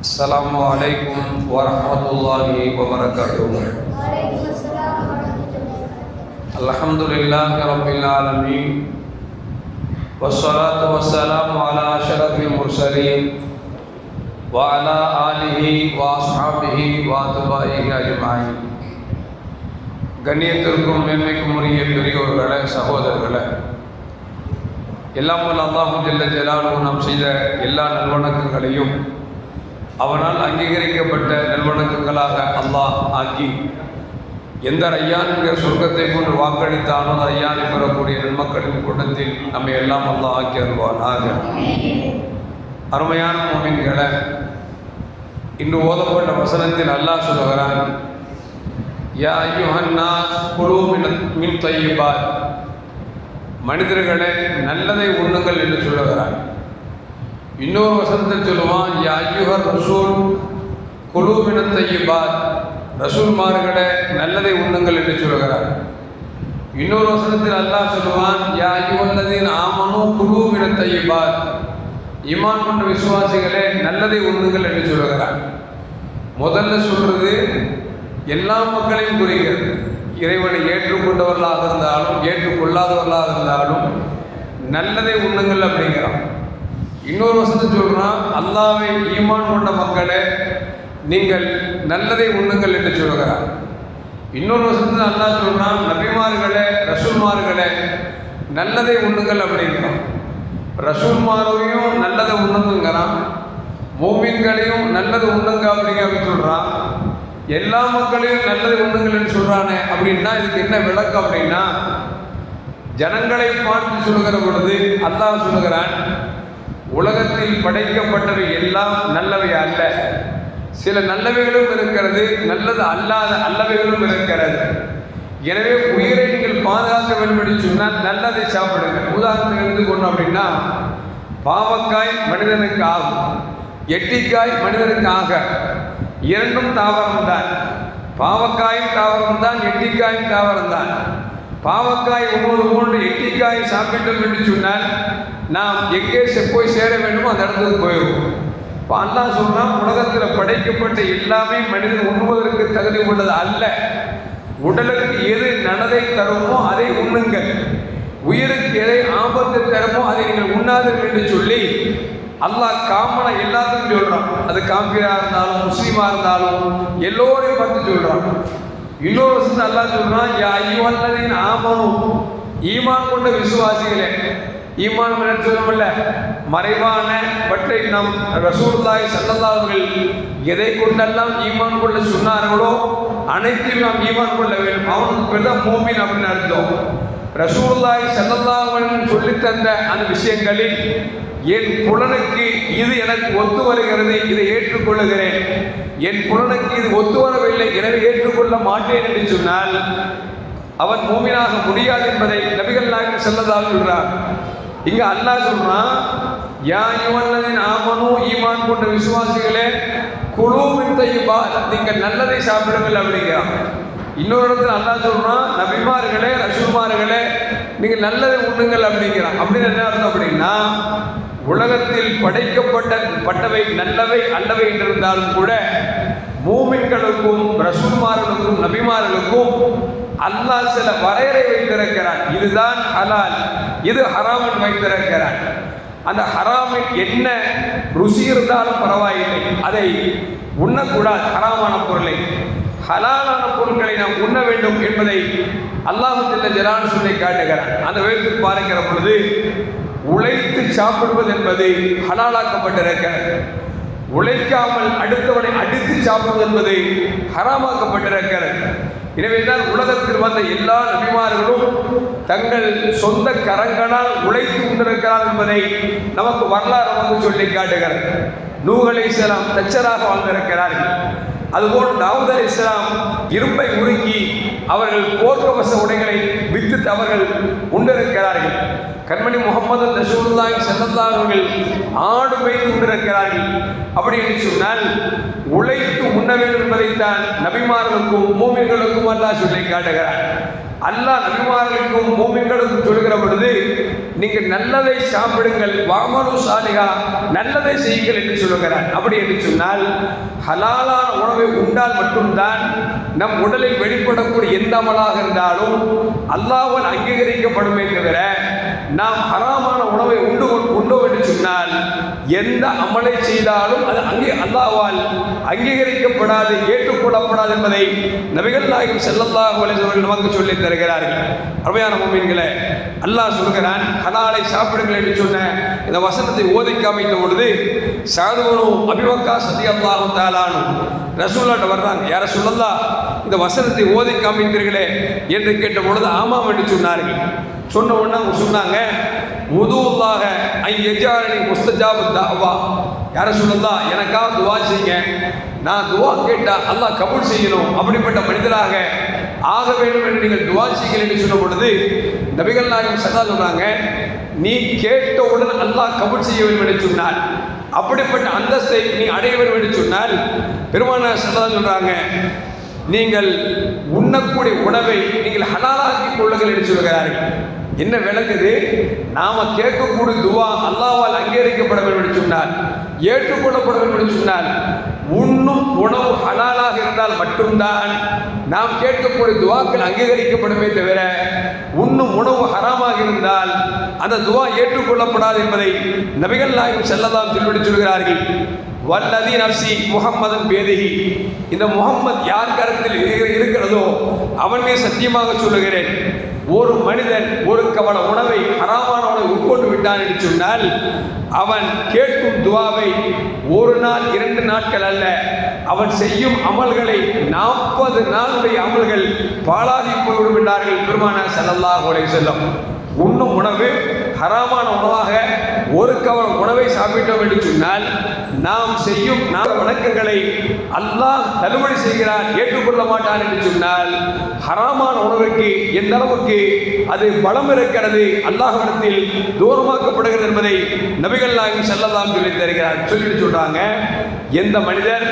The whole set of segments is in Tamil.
السلام عليكم ورحمة الله وبركاته وعليكم السلام ورحمة الله الحمد لله رب العالمين والصلاة والسلام على أشرف المرسلين وعلى آله وأصحابه وأتباعه أجمعين கண்ணியத்திற்கும் மேன்மைக்கும் உரிய பெரியோர்களே சகோதரர்களே எல்லாம் வல்ல அல்லாஹு ஜல்ல ஜலாலுவும் நாம் செய்த எல்லா நல்வணக்கங்களையும் அவனால் அங்கீகரிக்கப்பட்ட நல்வணக்கங்களாக அல்லாஹ் ஆக்கி எந்த ஐயான் என்கிற சொர்க்கத்தை கொண்டு வாக்களித்தாலும் அந்த ஐயானை பெறக்கூடிய நன்மக்களின் கூட்டத்தில் நம்மை எல்லாம் அல்லாஹ் ஆக்கி அருவானாக அருமையான மோமின்களை இன்று ஓதப்பட்ட வசனத்தில் அல்லாஹ் சொல்லுகிறான் யா யுஹன்னா குழு மின் மின் தையிபார் மனிதர்களே நல்லதை உண்ணுங்கள் என்று சொல்லுகிறான். இன்னொரு வசனத்தில் சொல்லுவான் யா ஐயுஹர் ரசூல் குழு மின் தையிபார் ரசூல்மார்களே நல்லதை உண்ணுங்கள் என்று சொல்கிறார் இன்னொரு வசனத்தில் அல்லாஹ் சொல்லுவான் யா ஐயுவல்லதீன் ஆமனு குழு மின் தையிபார் ஈமான் கொண்ட விசுவாசிகளே நல்லதை உண்ணுங்கள் என்று சொல்கிறார் முதல்ல சொல்றது எல்லா மக்களையும் குறிக்கிறது. இறைவனை ஏற்றுக்கொண்டவர்களாக இருந்தாலும் ஏற்றுக்கொள்ளாதவர்களாக இருந்தாலும் நல்லதை உண்ணுங்கள் அப்படிங்கிறான். இன்னொரு வசதி சொல்கிறான் அல்லாவை ஈமான் கொண்ட மக்களே நீங்கள் நல்லதை உண்ணுங்கள் என்று சொல்கிறார் இன்னொரு வசதி அல்லாஹ் சொல்கிறான் நபிமார்களே ரசூல்மார்களே நல்லதை உண்ணுங்கள் அப்படிங்கிறான். ரசூல்மாரையும் நல்லதை உண்ணுங்கிறான் மூமின்களையும் நல்லது உண்ணுங்க அப்படிங்க அப்படின்னு சொல்றான் எல்லா மக்களையும் நல்லது உண்ணுங்கள்னு சொல்றானே அப்படின்னா இதுக்கு என்ன விளக்கம் அப்படின்னா ஜனங்களை பார்த்து சொல்லுகிற பொழுது அல்லாஹ் சொல்லுகிறான் உலகத்தில் படைக்கப்பட்டவை எல்லாம் நல்லவை அல்ல. சில நல்லவைகளும் இருக்கிறது நல்லது அல்லாத அல்லவைகளும் இருக்கிறது. எனவே உயிரை நீங்கள் பாதுகாக்க வேண்டும் என்று சொன்னால் நல்லதை சாப்பிடுங்க உதாரணத்துக்கு எடுத்துக்கொண்டோம் அப்படின்னா பாவக்காய் மனிதனுக்கு ஆகும். எட்டிக்காய் மனிதனுக்கு ஆக. இரண்டும் தாவரம் தான் பாவக்காயும் தாவரம் தான் எட்டிக்காயும் தாவரம் தான் பாவக்காய் ஒவ்வொரு போன்று எட்டிக்காய் சாப்பிட்டோம் என்று சொன்னால் நாம் எங்கே செ- போய் சேர வேண்டுமோ அந்த இடத்துக்கு போயிடுவோம். இப்போ அல்லாஹ் சொன்னால் உலகத்தில் படைக்கப்பட்ட எல்லாமே மனிதன் உண்ணுவதற்கு தகுதி உள்ளது அல்ல. உடலுக்கு எது நனதை தருமோ அதை உண்ணுங்கள். உயிருக்கு எதை ஆபத்து தருமோ அதை நீங்கள் உண்ணாதீர்கள் என்று சொல்லி அல்லாஹ் காமனை எல்லாத்துக்கும் சொல்கிறான் அது காம்பியா இருந்தாலும் முஸ்லீமாக இருந்தாலும் எல்லோரையும் பார்த்து சொல்கிறான் இன்னொரு வருஷம் அல்லா சொல்கிறான் யா ஐயோல்லதின் ஆமனும் ஈமான் கொண்ட விசுவாசிகளே ஈமான் என்ன சொல்லமில்ல. மறைவான பற்றை நம் ரசூல்லாய் ஸல்லல்லாஹு அவர்கள் எதை கொண்டெல்லாம் ஈமான் கொள்ள சொன்னார்களோ அனைத்தையும் நாம் ஈமான் கொள்ள வேண்டும். அவனுக்கு பேர் தான் மூமின் அப்படின்னு அர்த்தம். ரசூல்லாய் ஸல்லல்லாஹு அலைஹி சொல்லித் தந்த அந்த விஷயங்களில் என் புலனுக்கு இது எனக்கு ஒத்து வருகிறது இதை ஏற்றுக்கொள்ளுகிறேன். என் புலனுக்கு இது ஒத்து வரவில்லை எனவே ஏற்றுக்கொள்ள மாட்டேன் என்று சொன்னால் அவன் மூமினாக முடியாது என்பதை நபிகள் நாயகம் செல்லதாக சொல்றார். இங்க அல்லாஹ் சொல்றான் யா யுவன்னதின் ஆமனு ஈமான் கொண்ட விசுவாசிகளே குழுவின் தையுபா நீங்கள் நல்லதை சாப்பிடுங்கள் அப்படிங்கிறான் இன்னொரு இடத்துல அல்லாஹ் சொல்றான் நபிமார்களே ரசூமார்களே நீங்கள் நல்லதை உண்ணுங்கள் அப்படிங்கிறான். அப்படின்னு என்ன அர்த்தம் அப்படின்னா உலகத்தில் படைக்கப்பட்ட பட்டவை நல்லவை அல்லவை என்றிருந்தாலும் கூட மூமின்களுக்கும் ரசூல்மார்களுக்கும் நபிமார்களுக்கும் அல்லாஹ் சில வரையறை வைத்திருக்கிறான். இதுதான் ஹலால். இது ஹராமன் வைத்திருக்கிறான். அந்த ஹராமில் என்ன ருசி இருந்தாலும் பரவாயில்லை. அதை உண்ணக்கூடாது. ஹராமான பொருளை. ஹலாலான பொருட்களை நாம் உண்ண வேண்டும் என்பதை அல்லாஹு ஜலான் சொல்லி காட்டுகிறான். அந்த விதத்தில் பார்க்கிற பொழுது உழைத்து சாப்பிடுவது என்பது ஹலாலாக்கப்பட்டிருக்கிறது. உழைக்காமல் அடுத்தவனை அடித்து சாப்பிடுவது என்பது ஹராமாக்கப்பட்டிருக்கிறது. எனவேதான் உலகத்தில் வந்த எல்லா நபிமார்களும் தங்கள் சொந்த கரங்களால் உழைத்து கொண்டிருக்கிறார் என்பதை நமக்கு வரலாறு வந்து சொல்லி காட்டுகிறது. நூகலை அலைஹிஸ்ஸலாம் தச்சராக வாழ்ந்திருக்கிறார்கள். அதுபோல் தாவூத் இஸ்லாம் இரும்பை உருக்கி அவர்கள் போர்க்கவச உடைகளை வித்து அவர்கள் உண்டிருக்கிறார்கள். கண்மணி முகமது ரசூலுல்லாஹி ஸல்லல்லாஹு அவர்கள் ஆடு வைத்து கொண்டிருக்கிறார்கள். அப்படி என்று சொன்னால் உழைத்து உண்ண வேண்டும் என்பதைத்தான் நபிமார்களுக்கும் மூமின்களுக்கும் அல்லாஹ் சொல்லி காட்டுகிறார் அல்லாஹ் நபிமார்களுக்கும் மூமின்களுக்கும் சொல்கிற பொழுது நீங்கள் நல்லதை சாப்பிடுங்கள் வாமனு சாலிகா நல்லதை செய்யுங்கள் என்று சொல்லுகிறார். அப்படி என்று சொன்னால் ஹலாலான உணவை உண்டால் மட்டும்தான் நம் உடலில் வெளிப்படக்கூடிய எந்த அமலாக இருந்தாலும் அல்லாஹ்வால் அங்கீகரிக்கப்படுமே தவிர நாம் ஹராம் உணவை உண்டு உண்டோம் என்று சொன்னால் எந்த அமலை செய்தாலும் அது அங்கே அல்லாஹ்வால் அங்கீகரிக்கப்படாது ஏற்றுக்கொள்ளப்படாது என்பதை நபிகள் நாயகம் செல்லல்லாஹு அலைஹி நமக்கு சொல்லி தருகிறார்கள். அருமையான மோமீன்களே அல்லாஹ் சொல்கிறான் ஹலாலை சாப்பிடுங்கள் என்று சொன்ன இந்த வசனத்தை ஓதி காமித்த பொழுது சாதுவனு அபிவக்கா சதி அல்லாஹு தாலானு ரசூல்லாட்ட வர்றாங்க யார சொல்லல்லா இந்த வசனத்தை ஓதி காமித்தீர்களே என்று கேட்ட பொழுது ஆமாம் என்று சொன்னார்கள். சொன்ன உடனே அவங்க சொன்னாங்க உதுவுல்லாக ஐ எஜாரணி முஸ்தஜாபு தாவா யார சொல்லல்லா எனக்கா துவா செய்யுங்க. நான் துவா கேட்டால் அல்லாஹ் கபூல் செய்யணும். அப்படிப்பட்ட மனிதராக ஆக வேண்டும் என்று நீங்கள் துவா செய்யுங்கள் என்று சொன்ன பொழுது நபிகள் நாயகம் சதா சொன்னாங்க நீ கேட்டவுடன் அல்லாஹ் கபூல் செய்ய வேண்டும் என்று சொன்னார். அப்படிப்பட்ட அந்தஸ்தை நீ அடைய வேண்டும் என்று சொன்னால் பெருமான சதா சொல்கிறாங்க நீங்கள் உண்ணக்கூடிய உணவை நீங்கள் ஹலாலாக்கி கொள்ளுங்கள் என்று சொல்கிறார்கள் என்ன விளங்குது? நாம கேட்கக்கூடிய துவா அல்லாவால் அங்கீகரிக்கப்பட வேண்டும் என்று சொன்னால் ஏற்றுக்கொள்ளப்பட வேண்டும் என்று சொன்னால் உண்ணும் உணவு ஹலாலாக இருந்தால் மட்டும்தான் நாம் கேட்கக்கூடிய துவாக்கள் அங்கீகரிக்கப்படுமே தவிர உண்ணும் உணவு ஹராமாக இருந்தால் அந்த துவா ஏற்றுக்கொள்ளப்படாது என்பதை நபிகள் நாயகம் செல்லலாம் சொல்லிவிட்டு சொல்கிறார்கள். வல்லதி நப்சி முகம்மதன் பேதகி இந்த முகம்மது யார் கருத்தில் இருக்கிறதோ அவன் சத்தியமாக சொல்லுகிறேன். ஒரு மனிதன் ஒரு கவல உணவை அறாமான உணவை உட்கொண்டு விட்டான் என்று சொன்னால் அவன் கேட்கும் துவாவை ஒரு நாள் இரண்டு நாட்கள் அல்ல. அவன் செய்யும் அமல்களை நாற்பது நாளுடைய அமல்கள் பாலாதி போய்விடும் என்றார்கள் பெருமானார் ஸல்லல்லாஹு செல்லும் உண்ணும் உணவு ஹராமான உணவாக ஒரு கவரம் உணவை சாப்பிட்டோம் என்று சொன்னால் நாம் செய்யும் நாள வணக்கங்களை அல்லாஹ் தள்ளுபடி செய்கிறான் ஏற்றுக்கொள்ள மாட்டான் என்று சொன்னால் ஹராமான உணவுக்கு எந்த அளவுக்கு அது பலம் இருக்கிறது அல்லாஹிடத்தில் தூரமாக்கப்படுகிறது என்பதை நபிகள் நாயகம் செல்லலாம் சொல்லி தருகிறார். சொல்லிட்டு சொல்றாங்க எந்த மனிதர்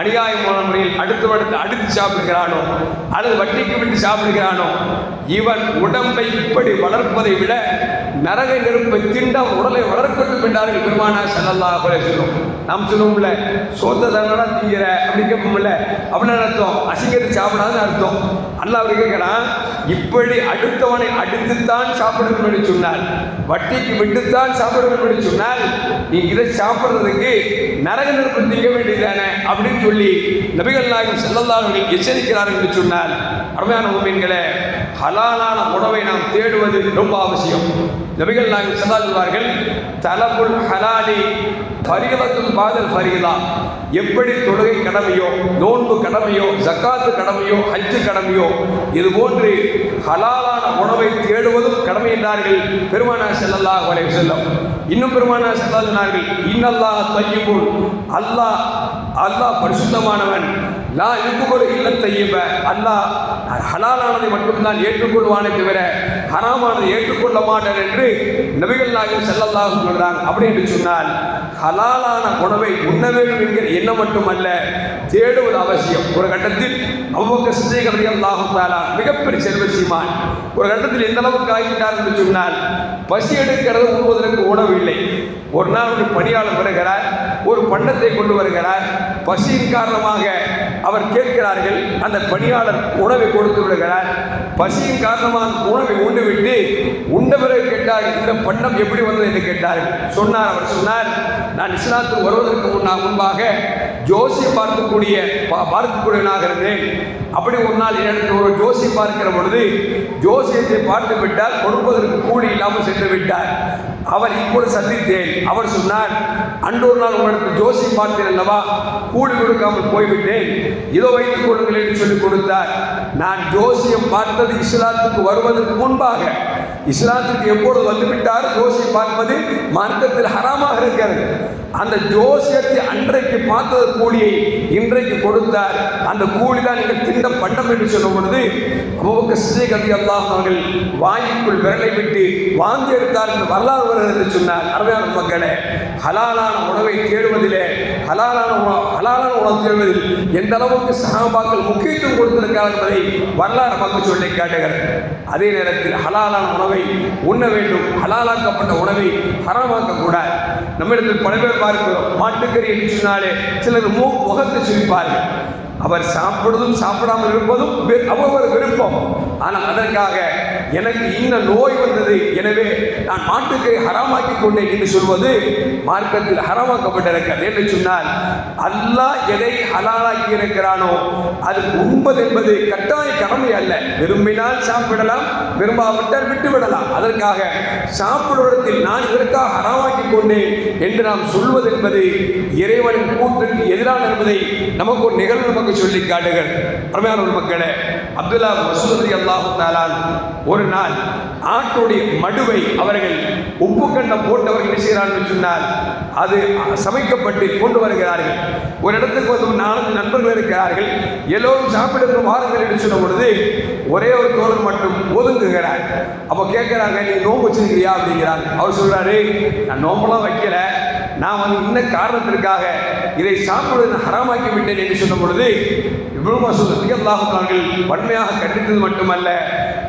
அநியாயமான முறையில் அடுத்து அடுத்து அடித்து சாப்பிடுகிறானோ அல்லது வட்டிக்கு விட்டு சாப்பிடுகிறானோ இவன் உடம்பை இப்படி வளர்ப்பதை விட நரக நெருப்பை திண்டம் உடலை வளர்க்கட்டும் என்றார்கள் பெருமானா செல்லல்லா போல சொல்லும் நாம் சொல்லுவோம்ல சோத்த தண்டனா திங்கிற அப்படி கேட்போம்ல அப்படின்னு அர்த்தம்? அசிங்கத்தை சாப்பிடாதுன்னு அர்த்தம். அல்ல அப்படி கேட்கறான் இப்படி அடுத்தவனை அடித்துத்தான் சாப்பிட வேண்டும் என்று சொன்னால் வட்டிக்கு விட்டுத்தான் சாப்பிட வேண்டும் என்று சொன்னால் நீ இதை சாப்பிட்றதுக்கு நரக நெருப்பு திங்க வேண்டியதானே அப்படின்னு சொல்லி நபிகள் நாயகம் செல்லல்லாஹர்கள் எச்சரிக்கிறார்கள் என்று சொன்னால் அருமையான உண்மைகளே ஹலாலான உணவை நாம் தேடுவது ரொம்ப அவசியம். நபிகள் நாயகம் செல்லா சொல்வார்கள் தலபுல் ஹலாலி பரிகலத்தும் பாதல் பரிகலா எப்படி தொழுகை கடமையோ நோன்பு கடமையோ ஜக்காத்து கடமையோ ஹஜ்ஜு கடமையோ இது போன்று ஹலாலான உணவை தேடுவதும் கடமை என்றார்கள் பெருமானா செல்லல்லா அலைஹி வஸல்லம். இன்னும் பெருமானா ஸல்லல்லாஹு இன்னல்லா இன்னல்லாஹ் அல்லாஹ் அல்லாஹ் பரிசுத்தமானவன். லா யுக்குபரு இல்ல தையிப அல்லாஹ் ஹலாலானதை மட்டும்தான் ஏற்றுக்கொள்வானே தவிர ஹராமானதை ஏற்றுக்கொள்ள மாட்டேன் என்று நபிகள் நாயகம் செல்லல்லாக சொல்கிறாங்க அப்படி என்று சொன்னால் ஹலாலான உணவை உண்ண வேண்டும் என்கிற எண்ணம் மட்டுமல்ல தேடுவது அவசியம். ஒரு கட்டத்தில் அவ்வக்க சிந்தைகள் அல்லாஹும் தாலா மிகப்பெரிய செல்வசியமான் ஒரு கட்டத்தில் எந்த அளவுக்கு ஆகிட்டார் என்று சொன்னால் பசி எடுக்கிறது உண்பதற்கு உணவு இல்லை. ஒரு நாள் ஒரு பணியாளர் வருகிறார். ஒரு பண்டத்தை கொண்டு வருகிறார். பசியின் காரணமாக அவர் கேட்கிறார்கள். அந்த பணியாளர் உணவை கொடுத்து விடுகிறார். பசியின் காரணமாக உணவை உண்டு விட்டு உண்ட பிறகு கேட்டார் இந்த பண்டம் எப்படி வந்தது என்று கேட்டார் சொன்னார் அவர் சொன்னார் நான் இஸ்லாத்தில் வருவதற்கு முன்னா முன்பாக ஜோசி பார்க்கக்கூடிய பார்க்கக்கூடியவனாக இருந்தேன். அப்படி ஒரு நாள் எனக்கு ஒரு ஜோசி பார்க்கிற பொழுது ஜோசியத்தை பார்த்து விட்டால் கொடுப்பதற்கு கூலி இல்லாமல் சென்று விட்டார். அவர் இப்போது சந்தித்தேன். அவர் சொன்னார் அன்றொரு நாள் உங்களுக்கு ஜோசியம் பார்த்தேன் அல்லவா? கூடி கொடுக்காமல் போய்விட்டேன். இதோ வைத்துக் கொள்ளுங்கள் என்று சொல்லி கொடுத்தார். நான் ஜோசியம் பார்த்தது இஸ்லாத்துக்கு வருவதற்கு முன்பாக. இஸ்லாத்திற்கு எப்பொழுது வந்துவிட்டார்? ஜோசியை பார்ப்பது மார்க்கத்தில் ஹராமாக இருக்கிறது. அந்த ஜோசியத்தை அன்றைக்கு பார்த்தது கூலியை இன்றைக்கு கொடுத்தார். அந்த கூலி தான் நீங்கள் திண்ட பண்டம் என்று சொல்லும் பொழுது அபுபக்க சிதை கவி அல்லாஹ் அவர்கள் விரலை விட்டு வாங்கி எடுத்தார் என்று வரலாறு வருகிறது என்று சொன்னார். அருமையான மக்களே ஹலாலான உணவை தேடுவதிலே ஹலாலான ஹலாலான உணவு தேர்வதில் எந்த அளவுக்கு சகாபாக்கள் முக்கியத்துவம் கொடுத்திருக்கிறார் என்பதை வரலாறு நமக்கு சொல்லி காட்டுகிறது. அதே நேரத்தில் ஹலாலான உணவை உண்ண வேண்டும் ஹலாலாக்கப்பட்ட உணவை ஹரமாக்க கூடாது நம்மிடத்தில் பல பேர் பார்க்கிறோம் மாட்டுக்கறி என்று சொன்னாலே சிலர் மூ முகத்தை சிரிப்பார்கள். அவர் சாப்பிடுவதும் சாப்பிடாமல் இருப்பதும் வி- விருப்பம். ஆனால் அதற்காக எனக்கு இந்த நோய் வந்தது. எனவே நான் மாட்டுக்கை ஹராமாக்கி கொண்டேன் என்று சொல்வது மார்க்கத்தில் ஹராமாக்கப்பட்டிருக்கிறது என்று சொன்னால் அல்லாஹ் எதை ஹலாலாக்கி இருக்கிறானோ அது உண்பது என்பது கட்டாய கடமை அல்ல. விரும்பினால் சாப்பிடலாம் விரும்பாவிட்டால் விட்டுவிடலாம். அதற்காக சாப்பிடுவதில் நான் இதற்காக ஹராமாக்கி கொண்டேன் என்று நாம் சொல்வது என்பது இறைவனின் கூற்றுக்கு எதிரான என்பதை நமக்கு ஒரு நிகழ்வு நமக்கு சொல்லி காட்டுகள் அருமையான மக்களே அப்துல்லா மசூதி அல்லாஹு தாலான் ஒரு நாள் ஆட்டுடைய மடுவை அவர்கள் உப்பு கண்டம் போட்டவர்கள் என்ன செய்கிறார்கள் சொன்னால் அது சமைக்கப்பட்டு கொண்டு வருகிறார்கள். ஒரு இடத்துக்கு வந்து நாலஞ்சு நண்பர்கள் இருக்கிறார்கள். எல்லோரும் சாப்பிடுகிற வாருங்கள் என்று சொன்ன பொழுது ஒரே ஒரு தோழர் மட்டும் ஒதுங்குகிறார். அப்போ கேட்குறாங்க நீ நோம்பு வச்சிருக்கிறியா? அப்படிங்கிறாங்க. அவர் சொல்கிறாரு நான் நோம்பெல்லாம் வைக்கல. நான் வந்து இன்ன காரணத்திற்காக இதை சாப்பிடுவதை ஹராமாக்கி விட்டேன் என்று சொன்ன பொழுது இவ்வளவு மசூத் அல்லாஹர்கள் வன்மையாக கண்டித்தது மட்டுமல்ல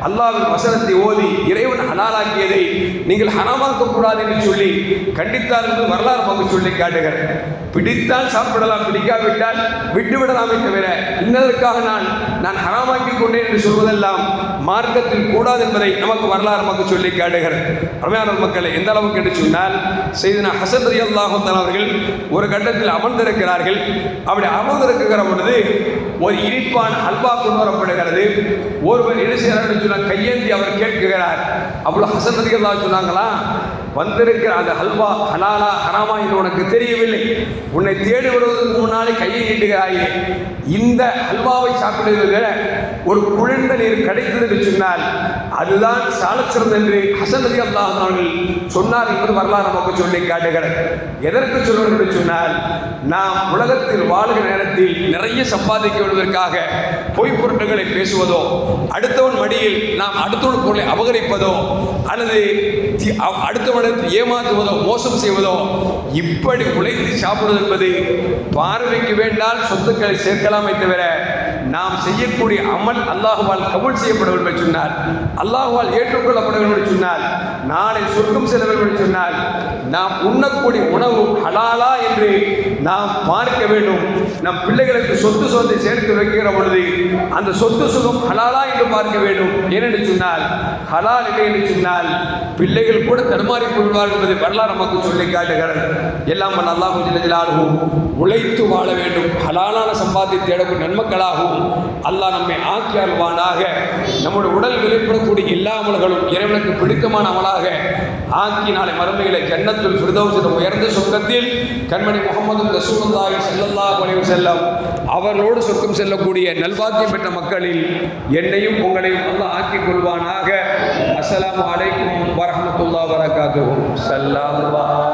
அல்லாவின் வசனத்தை ஓதி இறைவன் ஹலாலாக்கியதை நீங்கள் ஹராமாக்கக்கூடாது என்று சொல்லி கண்டித்தார் என்று வரலாறு பங்கு சொல்லி காட்டுகிறேன். பிடித்தால் சாப்பிடலாம் பிடிக்காவிட்டால் விட்டுவிடலாமே தவிர இன்னதற்காக நான் நான் ஹராமாக்கிக் கொண்டேன் என்று சொல்வதெல்லாம் மார்க்கத்தில் கூடாது என்பதை நமக்கு வரலாறு நமக்கு சொல்லி காட்டுகிறது. அருமையான மக்களை எந்த அளவுக்கு என்று சொன்னால் செய்தனா ஹசன் ரலி அல்லாஹுத்தான் அவர்கள் ஒரு கட்டத்தில் அமர்ந்திருக்கிறார்கள். அப்படி அமர்ந்திருக்கிற பொழுது ஒரு இனிப்பான் அல்வா கொண்டு வரப்படுகிறது. ஒருவர் என்ன செய்கிறார் சொன்னால் கையேந்தி அவர் கேட்கிறார். அவ்வளோ ஹசன் ரலி சொன்னாங்களா வந்திருக்கிற அந்த ஹல்வா ஹலாலா ஹராமா என்று உனக்கு தெரியவில்லை. உன்னை தேடி வருவதற்கு முன்னாலே கையை நீட்டுகிறாயே. இந்த ஹல்வாவை சாப்பிடுவதில் ஒரு குளிர்ந்த நீர் கிடைத்தது என்று சொன்னால் அதுதான் சாலச்சிறந்த என்று ஹசன் அலி அல்லாஹ் அவர்கள் சொன்னார் என்பது வரலாறு நமக்கு சொல்லி காட்டுகிறது. எதற்கு சொல்வது என்று சொன்னால் நாம் உலகத்தில் வாழ்கிற நேரத்தில் நிறைய சம்பாதிக்க விடுவதற்காக பொய் பொருட்களை பேசுவதோ அடுத்தவன் மடியில் நாம் அடுத்தவன் பொருளை அபகரிப்பதோ அல்லது அடுத்தவன் அ- ஏமாற்றுவதோ மோசம் செய்வதோ இப்படி உழைத்து சாப்பிடுவது என்பது பார்வைக்கு வேண்டால் சொத்துக்களை சேர்க்கலாமே தவிர நாம் செய்யக்கூடிய அமல் அல்லாஹுவால் கபுல் செய்யப்பட வேண்டும் என்று அல்லாஹுவால் ஏற்றுக்கொள்ளப்பட வேண்டும் என்று சொன்னால் நாளை சொர்க்கம் செல்ல வேண்டும் என்று சொன்னால் நாம் உண்ணக்கூடிய உணவு ஹலாலா என்று நாம் பார்க்க வேண்டும். நம் பிள்ளைகளுக்கு சொத்து சொத்தை சேர்த்து வைக்கிற பொழுது அந்த சொத்து சுகம் ஹலாலா என்று பார்க்க வேண்டும். ஏனென்று சொன்னால் ஹலால் இல்லை என்று சொன்னால் பிள்ளைகள் கூட தடுமாறி கொள்வார்கள் என்பதை வரலாறு நமக்கு சொல்லி காட்டுகிறது. எல்லாம் வல்ல அல்லாஹ் உழைத்து வாழ வேண்டும். ஹலாலான சம்பாதி தேடக்கூடிய நன்மக்களாகவும் அல்லாஹ் நம்மை ஆக்கி அருள்வானாக நம்முடைய உடல் வெளிப்படக்கூடிய இல்லாமல்களும் இறைவனுக்கு பிடித்தமான அமலாக ஆக்கி நாளை மறுமையில ஜன்னத்துல் ஃபிர்தௌஸ் உயர்ந்த சொர்க்கத்தில் கண்மணி முகமது ரசூலுல்லாஹி ஸல்லல்லாஹு அலைஹி செல்லம் அவர்களோடு சொர்க்கம் செல்லக்கூடிய நல்வாக்கியம் பெற்ற மக்களில் என்னையும் உங்களையும் அல்லாஹ் ஆக்கி கொள்வானாக. அஸ்ஸலாமு அலைக்கும் வரஹமத்துல்லாஹி வரகாத்துஹு ஸல்லல்லாஹு